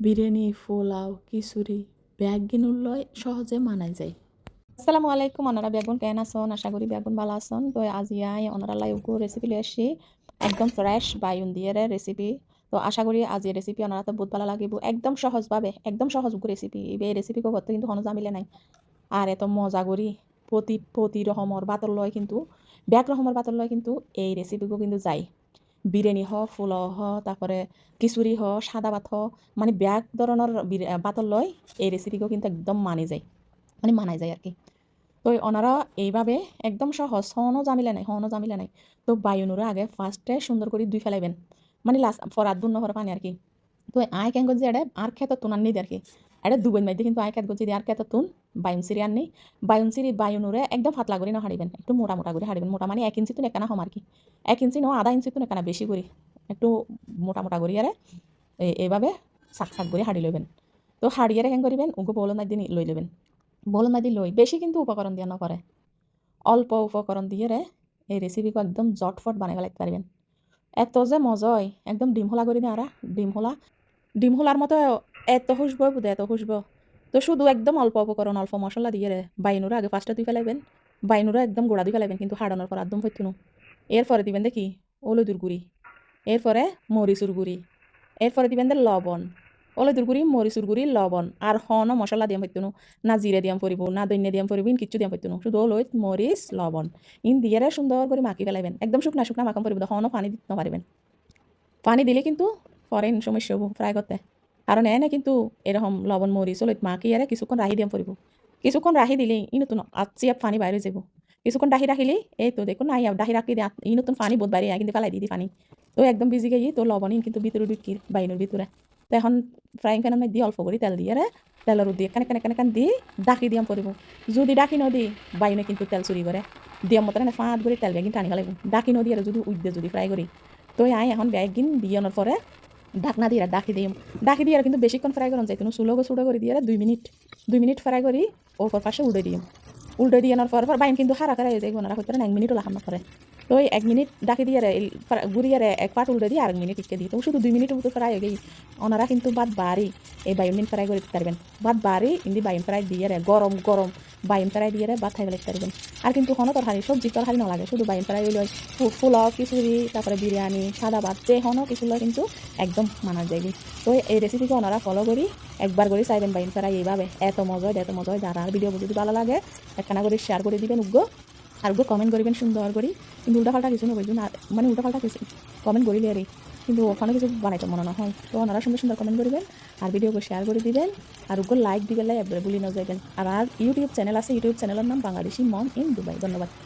বিরিয়ানি, পোলাও, খিচুড়ি ব্যাগিনুর লয় সহজে মানাই যায়। আসসালামু আলাইকুম ওনারা বেগুন কেন আসন আশা করি বেগুন ভালো আসন তো আজি আই ওনারা লাইগু রেসিপি লিয়ে আসছি। একদম ফ্রেশ বায়ুন দিয়ে রেসিপি তো আশা করি আজি রেসিপি ওনারা তো বহুত ভালো লাগিব। একদম সহজভাবে, একদম সহজ রেসিপি এই রেসিপি করতে কিন্তু কোনো জামিলে নাই। আর এত মজা করি। প্রতি প্রতি রকমর বাতর লয় কিন্তু ব্যাক রকমর বাতর লয় কিন্তু এই রেসিপিগো কিন্তু যাই বিরিয়ানি হ ফুল হ, তারপরে খিচুড়ি হ, সাদা ভাত হ মানে ব্যাক ধরনের বাতর লয়, এই রেসিপিগো কিন্তু একদম মানি যায়। মানে মানাই যায় আর কি তো ওনারা এইভাবে একদম সহজ, হনও জামিলে নাই, হনও জামিলে নাই। তো বায়ুনুরে আগে ফার্স্টে সুন্দর করে দুই ফেলাইবেন। মানে লাস্ট ফরাত দুন্ন হর পানি আর কি তো আয় কেন করছি এটা আর খেত তুন আনি আর কি এটা দুবেন মাইতে কিন্তু আয় খেত করছি আর খেত তুন। বায়ুন সিরি আননি বায়ুন সিরি বায়ুনুরে একদম ফাতলা করে না হারিবেন একটু মোটা মোটা করে হারিবেন মোটা মানে এক ইঞ্চি তুন একানা হম আর কি। এক ইঞ্চি ন আধা ইঞ্চি তুন একানা বেশি করি একটু মোটা মোটা করি আরে এইভাবে শাক শাক করে হাড়ি লইবেন। তো হাড়িয়ে কেন করিবেন উগো বলো না দিন লই লইবেন। বল মাদি লই বেশি কিন্তু উপকরণ দিয়া নকরে অল্প উপকরণ দিয়ে রে এই রেসিপিকে একদম জটফট বানাই ফেলাইতে পারবেন এত যে মজয়, একদম ডিম হোলা করে দিন ডিম হোলা। ডিম হোলার মতো এত খুশব বুধে, এত খুশব তো শুধু একদম অল্প উপকরণ, অল্প মশলা দিয়ে রে। বাইনুরা আগে ফার্স্টে দুই ফেলাইবেন। বাইনুরা একদম গোড়া দুই ফেলাইবেন, কিন্তু হাড়ানোর পর একদম হইতুনো এরপরে দিবেন দেখি হলুদুর গুড়ি। এরপরে মরিচুর গুড়ি। এরপরে দিবেন দে লবণ। হলুদুর গুড়ি, মরিচুর গুড়ি, লবণ। আর হন মশলা দিয়াম পাইতুনো না। জিরে দিয়াম পরিব, না দৈন্য দিয়াম পরিব ইন কিচ্ছু দিয়াম পাইতুনো শুধু হলুদ, মরিচ, লবণ। ইন দিয়ে সুন্দর করে মাখি ফেলাইবেন। একদম শুকনা শুকনা মাখাম পরিব হনও পানি দিতে পারবেন। পানি দিলে কিন্তু পরে সমস্যা হব ফ্রাই করতে। কারণ এনে কিন্তু এরকম লবণ, মরিচ, হলুদ মাখি আরে কিছুক্ষণ রাহি দিয়াম পরিব। কিছুক্ষণ রাহি দিলেই ই নতুন আচ্ছি পানি বাইরে যাব কিছুক্ষণ ডাহি রাখিলি, এই তো দেখুন নাই ডাহি রাখি ই নতুন পানি বোধ বাইরে কিন্তু ফেলাই দিদি পানি। তো একদম ভিজি গিয়ে তো লবণ কিন্তু ভিতরে ঢুকি বাইনের ভিতরে। তো এখন ফ্রাইং প্যানের মধ্যে অল্প করে তেল দিয়ে রে তেলের দিয়ে কানে কানে কানে কান দি ডাকি দিয়াম পড়ব যদি ডাকি নদী, বাইনে কিন্তু তেল চুরি করে দিয়াম মতো না ফাঁত করে তেল বেগিন টানি ফেলাইব ডাকি নদী আর যদি উদ্দে যদি ফ্রাই করি তো আই এখন বেগিন দিয়ানোর পরে ঢাকনা দিয়ে ডাকি দিম। ডাকি দিয়ে কিন্তু বেশিক্ষণ ফ্রাই করুন যাই তুমি চুলো চুড়ো করে দিয়ে দুই মিনিট দুই মিনিট ফ্রাই করি, ওপর পাশে উল্টে দিম। উল্টে দিয়ে আনার পর বাইন কিন্তু হারা হারা হয়ে যায় হয়তো এক মিনিটও লাগাম না করে তো এক মিনিট ডাকি দিয়ে গুড়িয়ে এক পাট উল্টে দিয়ে আরেক মিনিট টিকে দিই। তো শুধু দুই মিনিটের মতো ফ্রাই হয়ে গেই। ওনারা কিন্তু বাদ বাড়ি এই বাইন ফ্রাই করে দিতে পারবেন। বাদ বাড়ি, ইন্দি বাইন ফ্রাই দিয়ে গরম গরম। বাইন ফ্রাই দিয়ে বাদ খাই ফেলাইতে পারবেন আর কিন্তু কোনো তরকারি, সবজি তরকারি না শুধু বাইন ফ্রাই লয় ফুলাও খিচুড়ি, তারপরে বিরিয়ানি, সাদা ভাত, যে হনো কিছু লয় কিন্তু একদম মানা যায় তো এই রেসিপিকে ওনারা ফলো করি, একবার করে চাইবেন বাইন ফ্রাই এইভাবে। এত মজা এত মজা যারা আর ভিডিও যদি ভালো লাগে, একখানা করে শেয়ার করে দিবেন উগ্র। আর উগ্র কমেন্ট করবেন সুন্দর করি। কিন্তু উল্টাপাল্টা কিছু না মানে উল্টা উল্টাপাল্টা কিছু কমেন্ট করিলে আর কিন্তু ওখানে কিছু বানাইতে মনে না হয় তো ওনারা সুন্দর সুন্দর কমেন্ট করবেন আর ভিডিওকে শেয়ার করে দিবেন আর ওকে লাইক দিবেন একবারে বলি না যাইবেন আর আর ইউটিউব চ্যানেল আছে ইউটিউব চ্যানেলের নাম বাংলাদেশি মম ইন দুবাই ধন্যবাদ